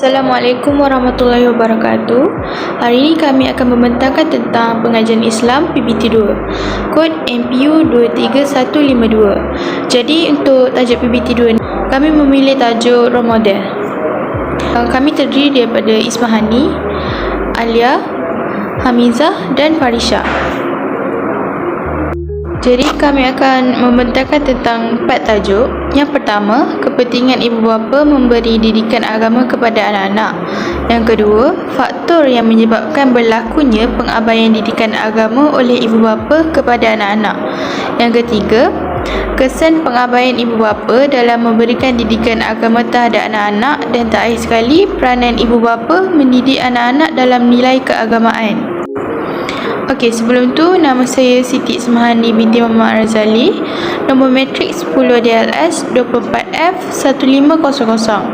Assalamualaikum warahmatullahi wabarakatuh. Hari ini kami akan membentangkan tentang pengajian Islam PPT2. Kod MPU 23152. Jadi untuk tajuk PPT2 ni, kami memilih tajuk model. Uh, Kami terdiri daripada Ismahani, Alia, Hamizah dan Farisha. Jadi kami akan membentangkan tentang empat tajuk. Yang pertama, kepentingan ibu bapa memberi didikan agama kepada anak-anak. Yang kedua, faktor yang menyebabkan berlakunya pengabaian didikan agama oleh ibu bapa kepada anak-anak. Yang ketiga, kesan pengabaian ibu bapa dalam memberikan didikan agama terhadap anak-anak dan terakhir sekali, peranan ibu bapa mendidik anak-anak dalam nilai keagamaan. Okey, sebelum tu nama saya Siti Ismahani binti Muhammad Razali. Nombor matrik 10 DLS 24F1500.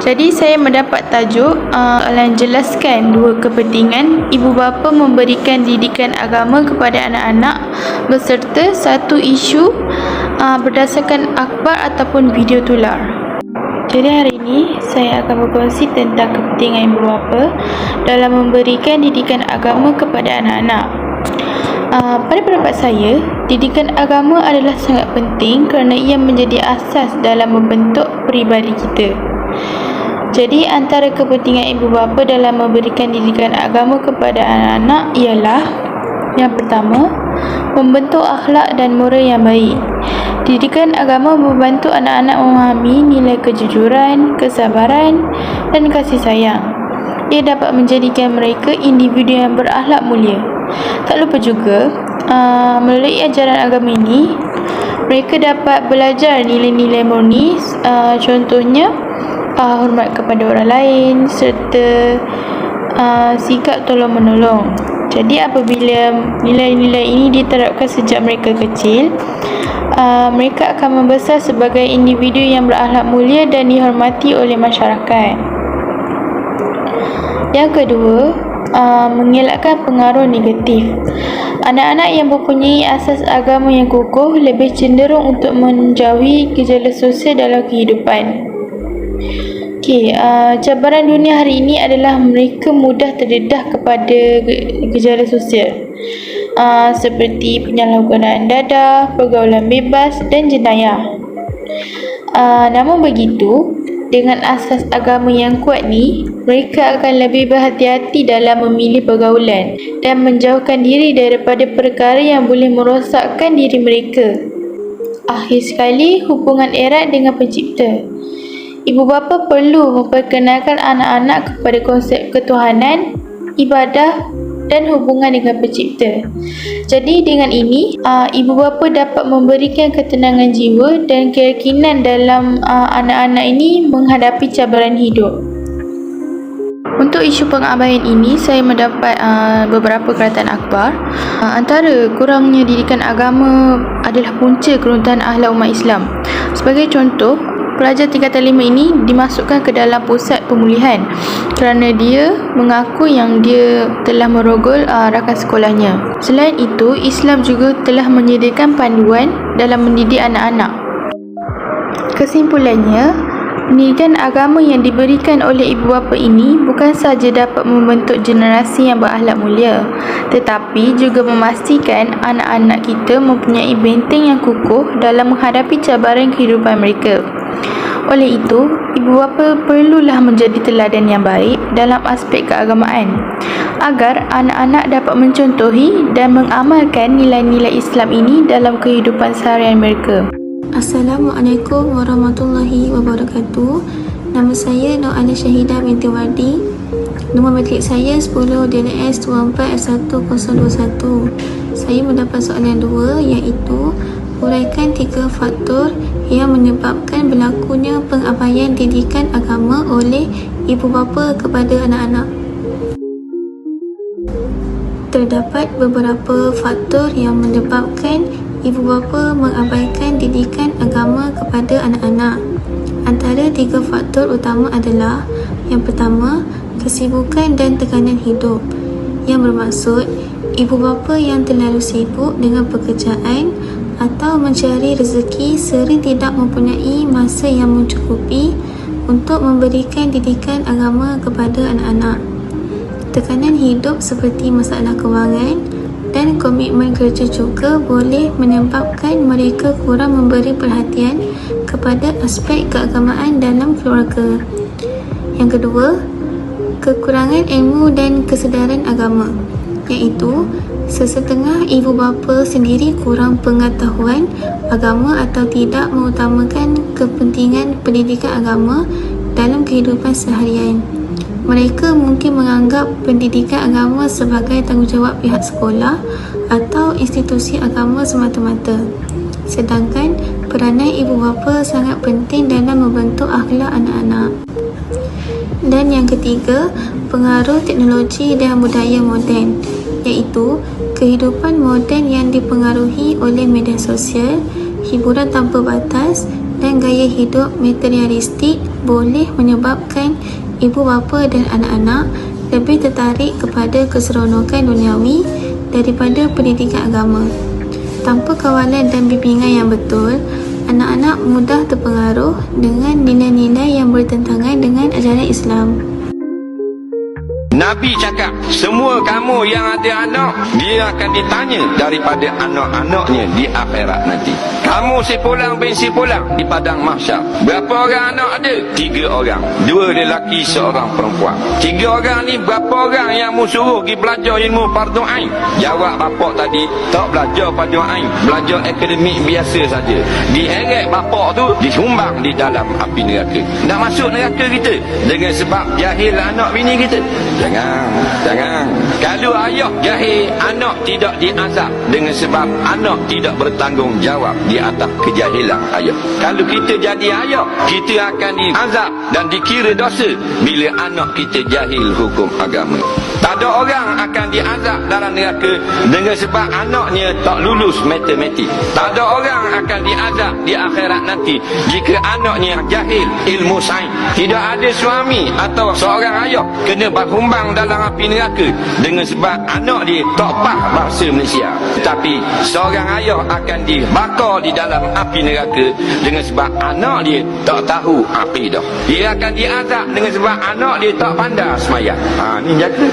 Jadi saya mendapat tajuk uh, jelaskan dua kepentingan ibu bapa memberikan didikan agama kepada anak-anak beserta satu isu uh, berdasarkan akhbar ataupun video tular. Jadi hari ini saya akan berkongsi tentang kepentingan ibu bapa dalam memberikan didikan agama kepada anak-anak. Uh, pada pendapat saya, didikan agama adalah sangat penting kerana ia menjadi asas dalam membentuk peribadi kita. Jadi antara kepentingan ibu bapa dalam memberikan didikan agama kepada anak-anak ialah yang pertama, membentuk akhlak dan moral yang baik. Didikan agama membantu anak-anak memahami nilai kejujuran, kesabaran dan kasih sayang. Ia dapat menjadikan mereka individu yang berakhlak mulia. Tak lupa juga, uh, melalui ajaran agama ini, mereka dapat belajar nilai-nilai murni, uh, contohnya uh, hormat kepada orang lain serta uh, sikap tolong-menolong. Jadi apabila nilai-nilai ini diterapkan sejak mereka kecil, uh, mereka akan membesar sebagai individu yang berakhlak mulia dan dihormati oleh masyarakat. Yang kedua, uh, mengelakkan pengaruh negatif. Anak-anak yang mempunyai asas agama yang kukuh lebih cenderung untuk menjauhi gejala sosial dalam kehidupan. Okey, uh, cabaran dunia hari ini adalah mereka mudah terdedah kepada gejala sosial uh, seperti penyalahgunaan dadah, pergaulan bebas dan jenayah. Uh, namun begitu, dengan asas agama yang kuat ni, mereka akan lebih berhati-hati dalam memilih pergaulan dan menjauhkan diri daripada perkara yang boleh merosakkan diri mereka. Akhir sekali, hubungan erat dengan pencipta. Ibu bapa perlu memperkenalkan anak-anak kepada konsep ketuhanan, ibadah dan hubungan dengan pencipta. Jadi dengan ini, uh, ibu bapa dapat memberikan ketenangan jiwa dan keyakinan dalam uh, anak-anak ini menghadapi cabaran hidup. Untuk isu pengabaian ini, saya mendapat uh, beberapa keratan akhbar. Uh, antara kurangnya didikan agama adalah punca keruntuhan akhlak umat Islam. Sebagai contoh, pelajar tingkatan lima ini dimasukkan ke dalam pusat pemulihan kerana dia mengaku yang dia telah merogol uh, rakan sekolahnya. Selain itu, Islam juga telah menyediakan panduan dalam mendidik anak-anak. Kesimpulannya, pendidikan agama yang diberikan oleh ibu bapa ini bukan sahaja dapat membentuk generasi yang berakhlak mulia, tetapi juga memastikan anak-anak kita mempunyai benteng yang kukuh dalam menghadapi cabaran kehidupan mereka. Oleh itu, ibu bapa perlulah menjadi teladan yang baik dalam aspek keagamaan agar anak-anak dapat mencontohi dan mengamalkan nilai-nilai Islam ini dalam kehidupan seharian mereka. Assalamualaikum warahmatullahi wabarakatuh. Nama saya Nur Ali Syahidah binti Wardi. Nombor matrik saya 10 DNS 24S1021. Saya mendapat soalan dua iaitu Uraikan tiga faktor yang menyebabkan berlakunya pengabaian didikan agama oleh ibu bapa kepada anak-anak. Terdapat beberapa faktor yang menyebabkan ibu bapa mengabaikan didikan agama kepada anak-anak. Antara tiga faktor utama adalah yang pertama, kesibukan dan tekanan hidup yang bermaksud ibu bapa yang terlalu sibuk dengan pekerjaan atau mencari rezeki sering tidak mempunyai masa yang mencukupi untuk memberikan didikan agama kepada anak-anak. Tekanan hidup seperti masalah kewangan dan komitmen kerja juga boleh menyebabkan mereka kurang memberi perhatian kepada aspek keagamaan dalam keluarga. Yang kedua, kekurangan ilmu dan kesedaran agama iaitu sesetengah ibu bapa sendiri kurang pengetahuan agama atau tidak mengutamakan kepentingan pendidikan agama dalam kehidupan seharian. Mereka mungkin menganggap pendidikan agama sebagai tanggungjawab pihak sekolah atau institusi agama semata-mata. Sedangkan peranan ibu bapa sangat penting dalam membentuk akhlak anak-anak. Dan yang ketiga, pengaruh teknologi dan budaya moden iaitu kehidupan moden yang dipengaruhi oleh media sosial, hiburan tanpa batas dan gaya hidup materialistik boleh menyebabkan ibu bapa dan anak-anak lebih tertarik kepada keseronokan duniawi daripada pendidikan agama. Tanpa kawalan dan bimbingan yang betul, anak-anak mudah terpengaruh dengan nilai-nilai yang bertentangan dengan ajaran Islam. Nabi cakap, semua kamu yang ada anak, dia akan ditanya daripada anak-anaknya di akhirat nanti. Kamu si pulang bin si pulang di padang mahsyar. Berapa orang anak ada? Tiga orang. Dua lelaki, seorang perempuan. Tiga orang ni berapa orang yang mu suruh pergi belajar ilmu fardu ain? Jawab bapak tadi, tak belajar fardu ain. Belajar akademik biasa saja. Diheret bapak tu, disumbang di dalam api neraka. Nak masuk neraka kita dengan sebab jahil anak bini kita. Jangan, jangan. Kalau ayah jahil, anak tidak diazab dengan sebab anak tidak bertanggungjawab atas kejahilan ayah. Kalau kita jadi ayah, kita akan diazab dan dikira dosa bila anak kita jahil hukum agama. Tak ada orang akan diazab dalam neraka dengan sebab anaknya tak lulus matematik. Tak ada orang akan diazab di akhirat nanti jika anaknya jahil ilmu sains. Tidak ada suami atau seorang ayah kena berhumbang dalam api neraka dengan sebab anak dia tak faham bahasa Malaysia. Tapi seorang ayah akan dibakar di dalam api neraka dengan sebab anak dia tak tahu akidah. Dia akan diazab dengan sebab anak dia tak pandai semayang. Ha, ni jaga.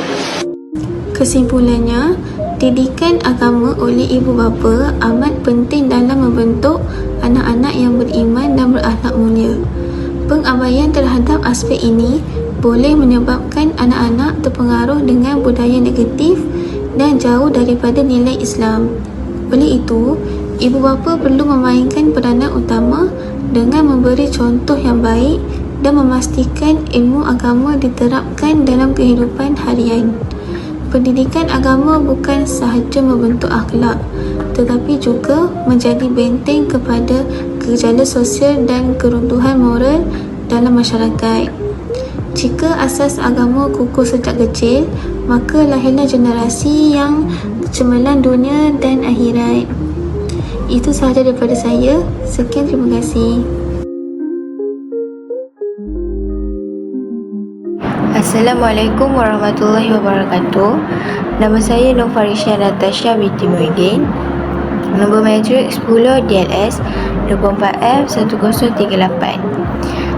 Kesimpulannya, didikan agama oleh ibu bapa amat penting dalam membentuk anak-anak yang beriman dan berakhlak mulia. Pengabaian terhadap aspek ini boleh menyebabkan anak-anak terpengaruh dengan budaya negatif dan jauh daripada nilai Islam. Oleh itu, ibu bapa perlu memainkan peranan utama dengan memberi contoh yang baik dan memastikan ilmu agama diterapkan dalam kehidupan harian. Pendidikan agama bukan sahaja membentuk akhlak tetapi juga menjadi benteng kepada gejala sosial dan keruntuhan moral dalam masyarakat. Jika asas agama kukuh sejak kecil, maka lahirlah generasi yang cemerlang dunia dan akhirat. Itu sahaja daripada saya. Sekian terima kasih. Assalamualaikum warahmatullahi wabarakatuh. Nama saya Nur Farisha Natasha binti Muhyiddin. Nombor matrik 10 DLS 24F1038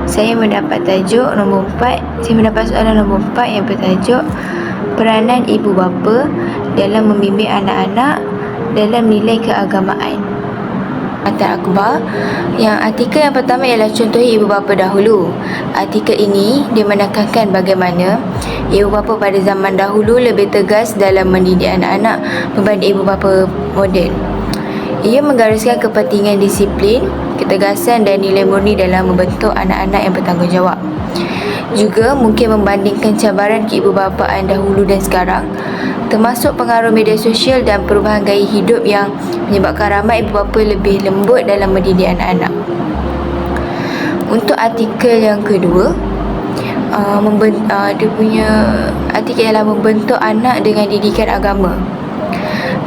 Saya mendapat tajuk nombor 4 Saya mendapat soalan nombor 4 yang bertajuk Peranan ibu bapa dalam membimbing anak-anak dalam nilai keagamaan Antar Akbar Yang artikel yang pertama ialah contohi ibu bapa dahulu. Artikel ini dia menekankan bagaimana Ibu bapa pada zaman dahulu lebih tegas dalam mendidik anak-anak Berbanding ibu bapa moden. Ia menggariskan kepentingan disiplin Ketegasan dan nilai murni dalam membentuk anak-anak yang bertanggungjawab. Juga mungkin membandingkan cabaran ibu bapaan dahulu dan sekarang termasuk pengaruh media sosial dan perubahan gaya hidup yang menyebabkan ramai ibu bapa lebih lembut dalam mendidik anak-anak. Untuk artikel yang kedua, uh, memben- uh, dia punya artikel ialah membentuk anak dengan didikan agama.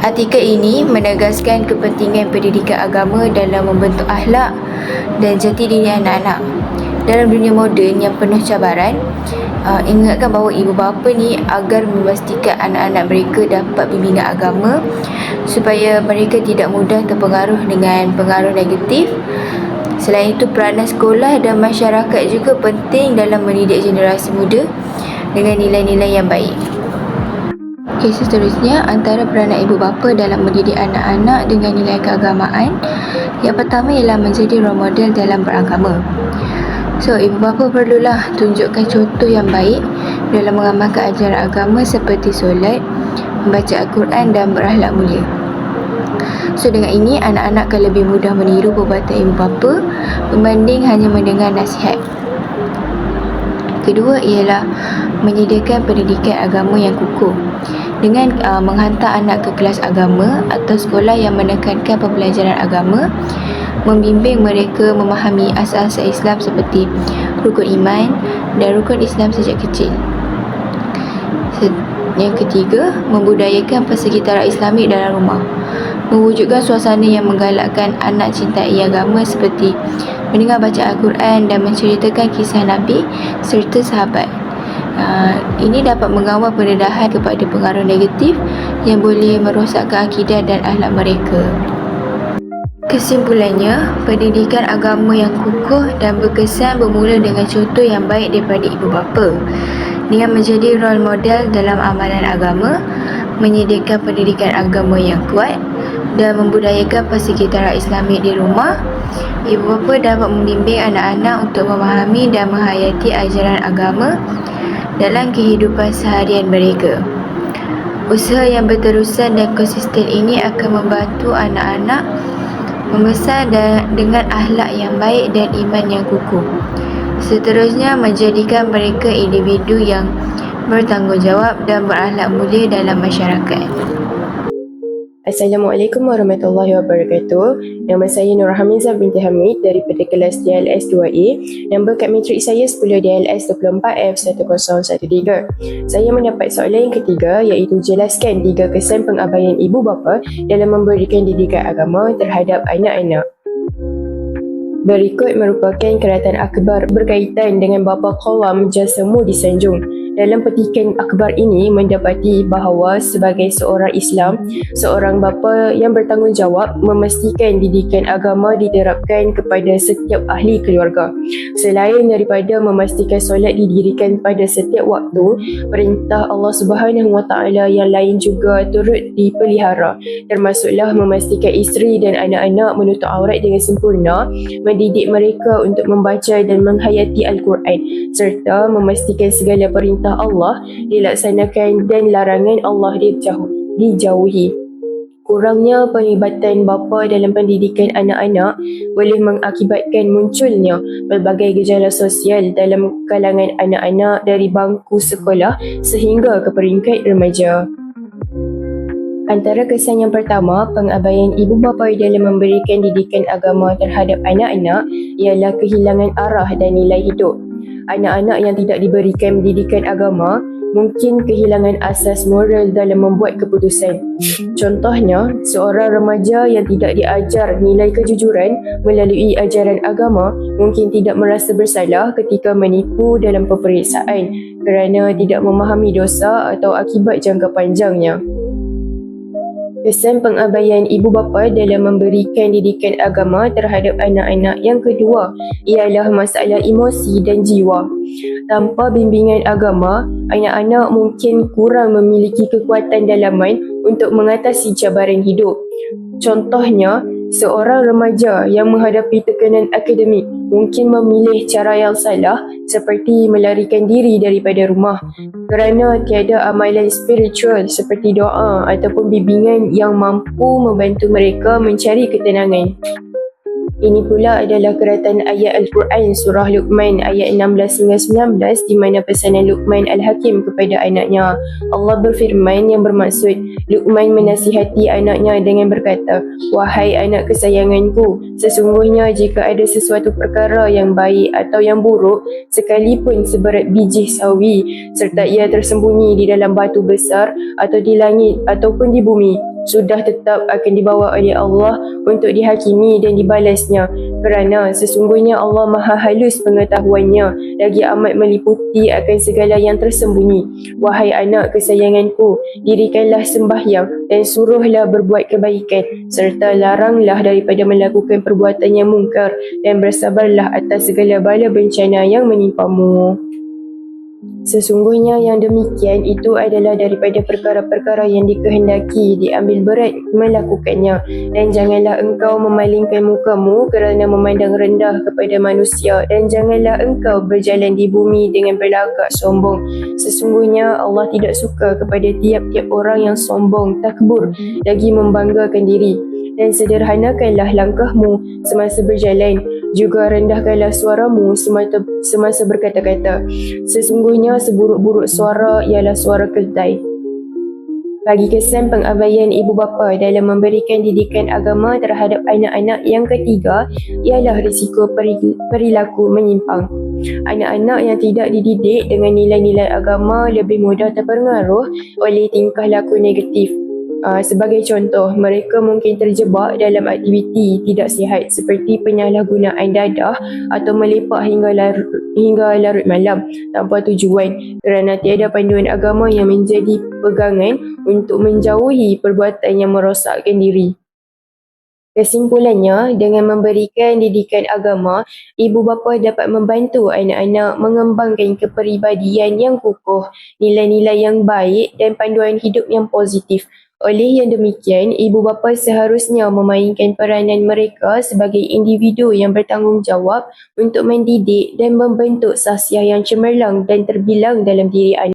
Artikel ini menegaskan kepentingan pendidikan agama dalam membentuk akhlak dan jati diri anak-anak. Dalam dunia moden yang penuh cabaran, uh, ingatkan bahawa ibu bapa ni agar memastikan anak-anak mereka dapat bimbingan agama supaya mereka tidak mudah terpengaruh dengan pengaruh negatif Selain itu, peranan sekolah dan masyarakat juga penting dalam mendidik generasi muda dengan nilai-nilai yang baik. Okey, seterusnya antara peranan ibu bapa dalam mendidik anak-anak dengan nilai keagamaan. Yang pertama ialah menjadi role model dalam beragama. So, ibu bapa perlulah tunjukkan contoh yang baik dalam mengamalkan ajaran agama seperti solat, membaca Al-Quran dan berakhlak mulia. So dengan ini anak-anak akan lebih mudah meniru perbuatan ibu bapa berbanding hanya mendengar nasihat. Kedua ialah menyediakan pendidikan agama yang kukuh dengan uh, menghantar anak ke kelas agama atau sekolah yang menekankan pembelajaran agama membimbing mereka memahami asas-asas Islam seperti rukun iman dan rukun Islam sejak kecil. Yang ketiga, membudayakan persekitaran Islamik dalam rumah. Mewujudkan suasana yang menggalakkan anak cintai agama seperti mendengar baca Al-Quran dan menceritakan kisah Nabi serta sahabat. Uh, ini dapat mengawal pendedahan kepada pengaruh negatif yang boleh merosakkan akidah dan akhlak mereka. Kesimpulannya, pendidikan agama yang kukuh dan berkesan bermula dengan contoh yang baik daripada ibu bapa. Dengan menjadi role model dalam amalan agama, menyediakan pendidikan agama yang kuat dan membudayakan persekitaran Islamik di rumah, ibu bapa dapat membimbing anak-anak untuk memahami dan menghayati ajaran agama dalam kehidupan seharian mereka. Usaha yang berterusan dan konsisten ini akan membantu anak-anak membesar dan dengan akhlak yang baik dan iman yang kukuh. Seterusnya menjadikan mereka individu yang bertanggungjawab dan berakhlak mulia dalam masyarakat. Assalamualaikum warahmatullahi wabarakatuh. Nama saya Nur Hamizah binti Hamid daripada kelas DLS 2A. Nombor kad matrik saya 10 DLS 24F1013. Saya mendapat soalan yang ketiga iaitu jelaskan tiga kesan pengabaian ibu bapa dalam memberikan didikan agama terhadap anak-anak. Berikut merupakan keratan akbar berkaitan dengan bapa Qawam Jasamu di Sanjung. Dalam petikan akbar ini mendapati bahawa sebagai seorang Islam, seorang bapa yang bertanggungjawab memastikan didikan agama diterapkan kepada setiap ahli keluarga. Selain daripada memastikan solat didirikan pada setiap waktu, perintah Allah Subhanahu Wa Taala yang lain juga turut dipelihara, termasuklah memastikan isteri dan anak-anak menutup aurat dengan sempurna, mendidik mereka untuk membaca dan menghayati Al-Quran serta memastikan segala perintah perintah Allah dilaksanakan dan larangan Allah dijauh, dijauhi. Kurangnya penglibatan bapa dalam pendidikan anak-anak boleh mengakibatkan munculnya pelbagai gejala sosial dalam kalangan anak-anak dari bangku sekolah sehingga ke peringkat remaja. Antara kesan yang pertama, pengabaian ibu bapa dalam memberikan didikan agama terhadap anak-anak ialah kehilangan arah dan nilai hidup anak-anak yang tidak diberikan pendidikan agama mungkin kehilangan asas moral dalam membuat keputusan. Contohnya, seorang remaja yang tidak diajar nilai kejujuran melalui ajaran agama mungkin tidak merasa bersalah ketika menipu dalam peperiksaan kerana tidak memahami dosa atau akibat jangka panjangnya. Kesan pengabaian ibu bapa dalam memberikan didikan agama terhadap anak-anak yang kedua ialah masalah emosi dan jiwa. Tanpa bimbingan agama, anak-anak mungkin kurang memiliki kekuatan dalaman untuk mengatasi cabaran hidup. Contohnya, seorang remaja yang menghadapi tekanan akademik mungkin memilih cara yang salah seperti melarikan diri daripada rumah kerana tiada amalan spiritual seperti doa ataupun bimbingan yang mampu membantu mereka mencari ketenangan. Ini pula adalah keratan ayat Al-Quran surah Luqman ayat 16 hingga 19 di mana pesanan Luqman Al-Hakim kepada anaknya. Allah berfirman yang bermaksud Luqman menasihati anaknya dengan berkata, Wahai anak kesayanganku, sesungguhnya jika ada sesuatu perkara yang baik atau yang buruk, sekalipun seberat biji sawi, serta ia tersembunyi di dalam batu besar atau di langit ataupun di bumi, sudah tetap akan dibawa oleh Allah untuk dihakimi dan dibalasnya. Kerana sesungguhnya Allah maha halus pengetahuannya. Lagi amat meliputi akan segala yang tersembunyi. Wahai anak kesayanganku dirikanlah sembahyang dan suruhlah berbuat kebaikan. Serta laranglah daripada melakukan perbuatan yang mungkar dan bersabarlah atas segala bala bencana yang menimpamu Sesungguhnya yang demikian itu adalah daripada perkara-perkara yang dikehendaki diambil berat melakukannya. Dan janganlah engkau memalingkan mukamu kerana memandang rendah kepada manusia. Dan janganlah engkau berjalan di bumi dengan berlagak sombong. Sesungguhnya Allah tidak suka kepada tiap-tiap orang yang sombong takbur lagi membanggakan diri. Dan sederhanakanlah langkahmu semasa berjalan juga rendahkanlah suaramu semasa, semasa berkata-kata. Sesungguhnya seburuk-buruk suara ialah suara keltai. Bagi kesan pengabaian ibu bapa dalam memberikan didikan agama terhadap anak-anak yang ketiga ialah risiko peri- perilaku menyimpang. Anak-anak yang tidak dididik dengan nilai-nilai agama lebih mudah terpengaruh oleh tingkah laku negatif Uh, sebagai contoh, mereka mungkin terjebak dalam aktiviti tidak sihat seperti penyalahgunaan dadah atau melepak hingga larut, hingga larut malam tanpa tujuan kerana tiada panduan agama yang menjadi pegangan untuk menjauhi perbuatan yang merosakkan diri. Kesimpulannya, dengan memberikan didikan agama, ibu bapa dapat membantu anak-anak mengembangkan kepribadian yang kukuh, nilai-nilai yang baik dan panduan hidup yang positif oleh yang demikian, ibu bapa seharusnya memainkan peranan mereka sebagai individu yang bertanggungjawab untuk mendidik dan membentuk sahsiah yang cemerlang dan terbilang dalam diri anak.